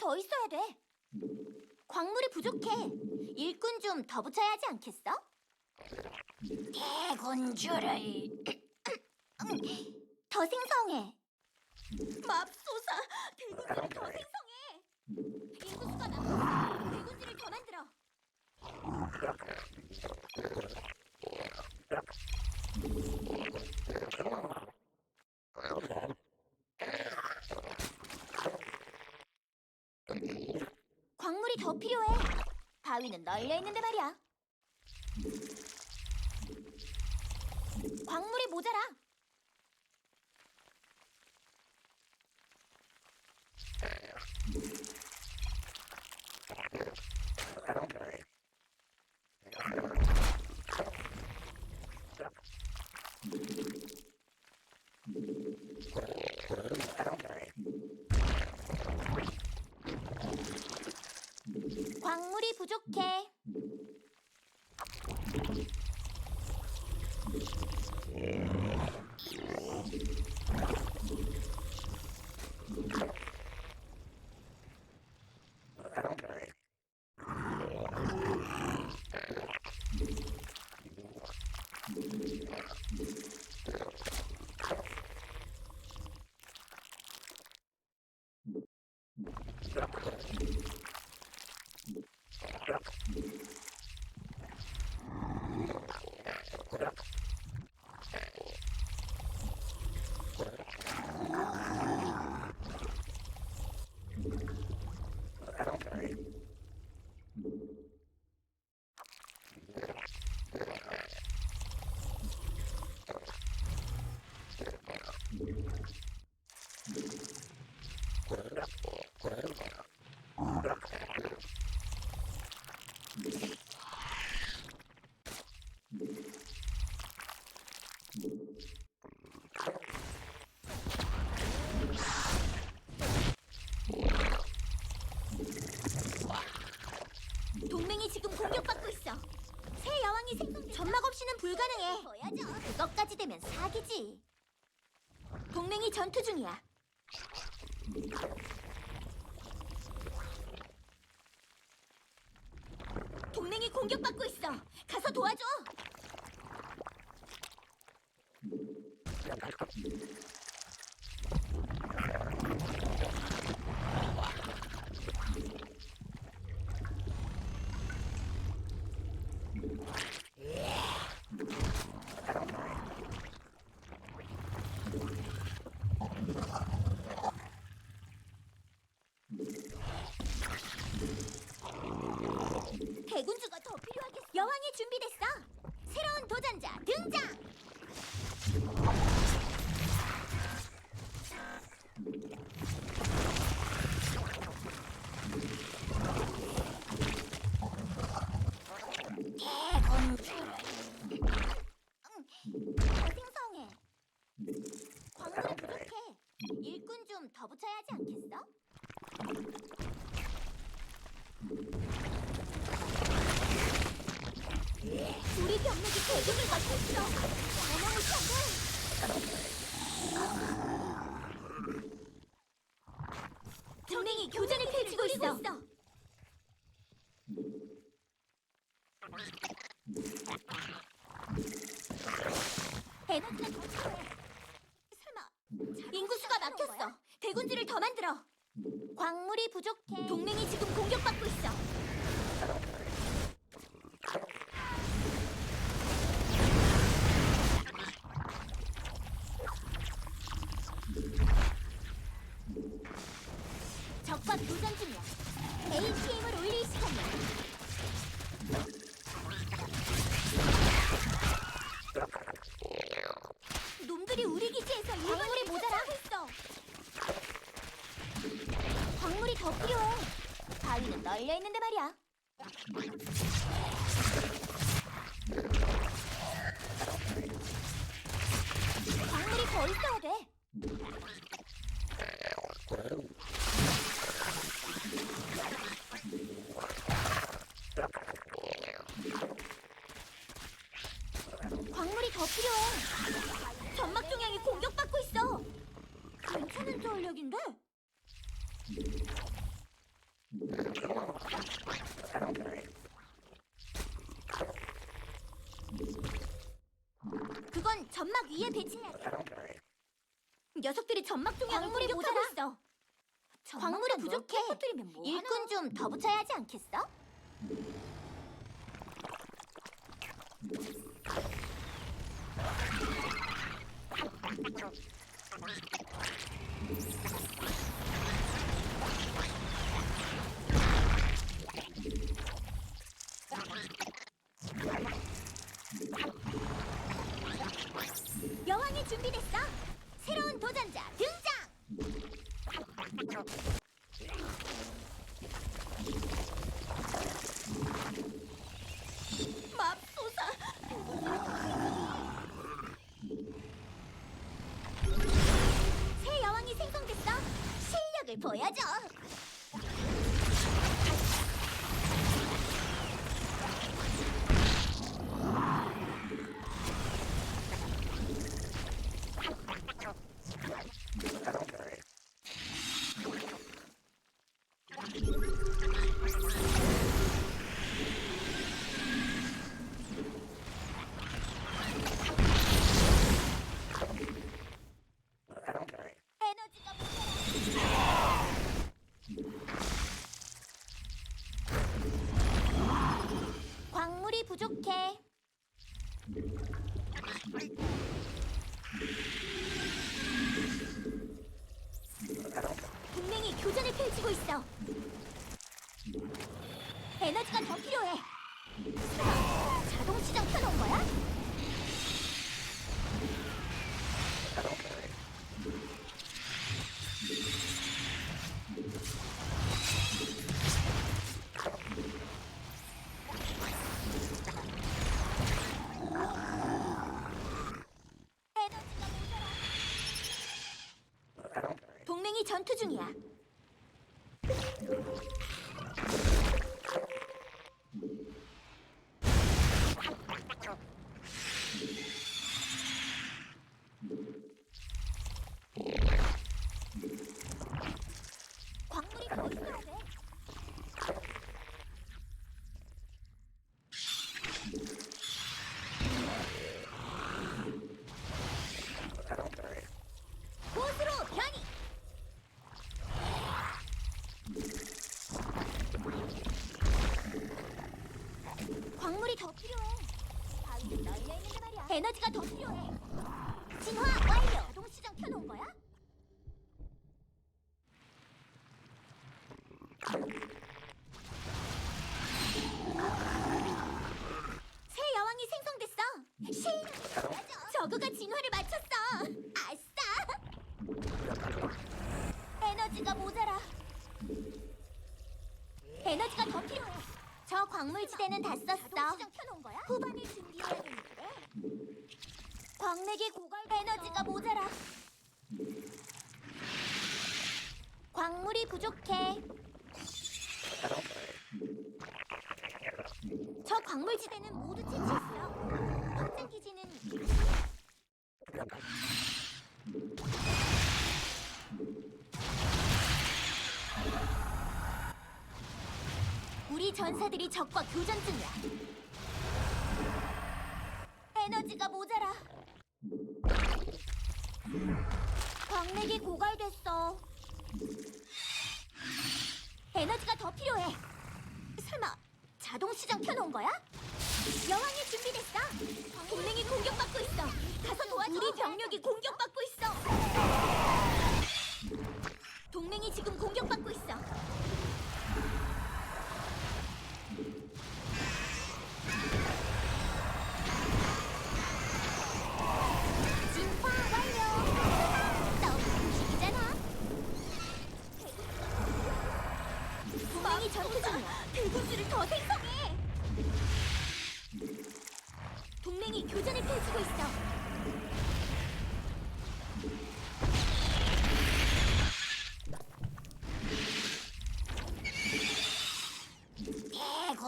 더 있어야 돼. 광물이 부족해. 일꾼 좀 더 붙여야 하지 않겠어? 대군주를 더 생성해. 맙소사, 대군주를 더 생성해. 인구수가 많아. 대군주를 더 만들어. 광물이 더 필요해. 바위는 널려 있는데 말이야. 광물이 모자라. 광물이 부족해. 동맹이 지금 공격받고 있어. 새 여왕이 생성. 점막 없이는 불가능해. 그것까지 되면 사기지. 동맹이 전투 중이야. 동맹이 공격받고 있어. 가서 도와줘. 대군주가 더 필요하겠어. 여왕이 준비됐어. 새로운 도전자 등장. 대군주를 응, 더 생성해. 광물이 부족해. 일꾼 좀 더 붙여야 하지 않겠어? 우리 병력이 대군을 받고 있어. 어마무시한데. 동맹이 교전을 펼치고 있어. 필요해. 설마 인구수가 막혔어. 대군주를 더 만들어. 광물이 부족해. 동맹이 지금 공격받고 있어. 적과 교전 중이야. APM을 올릴 시간이야. 놈들이 우리 기지에서 광물이 모자라 했어. 광물이 더 필요해. 바위는 널려 있는데 그건 점막 위에 배치해. 녀석들이 점막 쪽에 광물이 모자라. 있어. 광물이 부족해. 일꾼 좀 더 붙여야 하지 않겠어? 맙소사. 새 여왕이 생성됐어. 실력을 보여줘. 광물이 부족해. 분명히 교전을 펼치고 있어. 에너지가 더 필요해. 전투 중이야. 광물이 더 있어야 돼. 곳으로 변이. 광물이 더 필요해. 바위는 널려 있는데 말이야. 에너지가 더 필요해. 진화 완료. 자동 시장 켜놓은 거야? 새 여왕이 생성됐어. 실. 저그가 진화를 마쳤어. 아싸. 에너지가 모자라. 에너지가 더 필요해. 저 광물지대는 다 썼어. 후반을 준비해야겠는데. 광맥이 고갈 에너지가 모자라. 광물이 부족해. 저 광물지대는 모두 채취했어. 확장 기지는 우리 전사들이 적과 교전 중이야. 에너지가 모자라. 광맥이 고갈됐어. 에너지가 더 필요해. 설마 자동 시장 켜놓은 거야? 여왕이 준비됐어. 동맹이 공격받고 있어. 가서 도와줘. 우리 병력이 공격받고 있어. 동맹이 지금 공격받고 있어.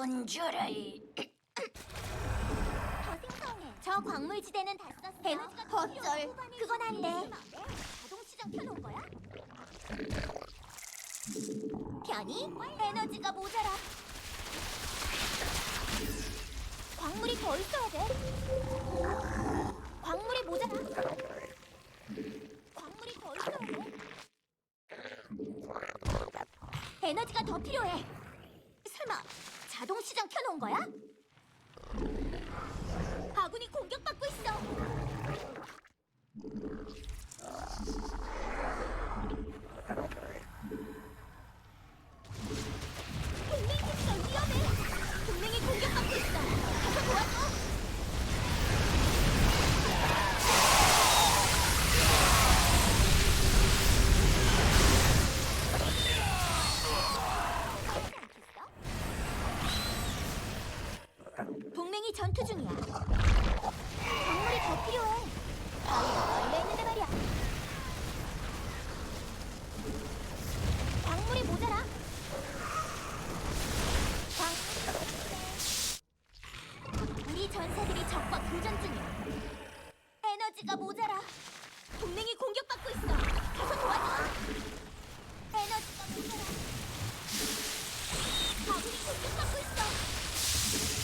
손주를 더저 광물지대는 다 썼어. 네, 에? 헛절. 그건 안 돼. 있으면 돼. 자동 시장 켜놓은 거야? 편히 에너지가 모자라. 광물이 더 있어야 돼. 광물이 모자라. 광물이 더 있어야 돼. 에너지가 더 필요해. 자동 시장 켜놓은 거야? 아군이 공격받고 있어. 동맹 기지가 위험해. 동맹이 공격받고 있어. 가서 도와줘. 동맹이 전투 중이야. 광물이 더 필요해. 바위가 걸려 있는데 말이야. 광물이 모자라. 광. 우리 전사들이 적과 교전 중이야. 에너지가 모자라. 동맹이 공격받고 있어. 가서 도와줘. 에너지가 모자라. 아군이 공격받고 있어.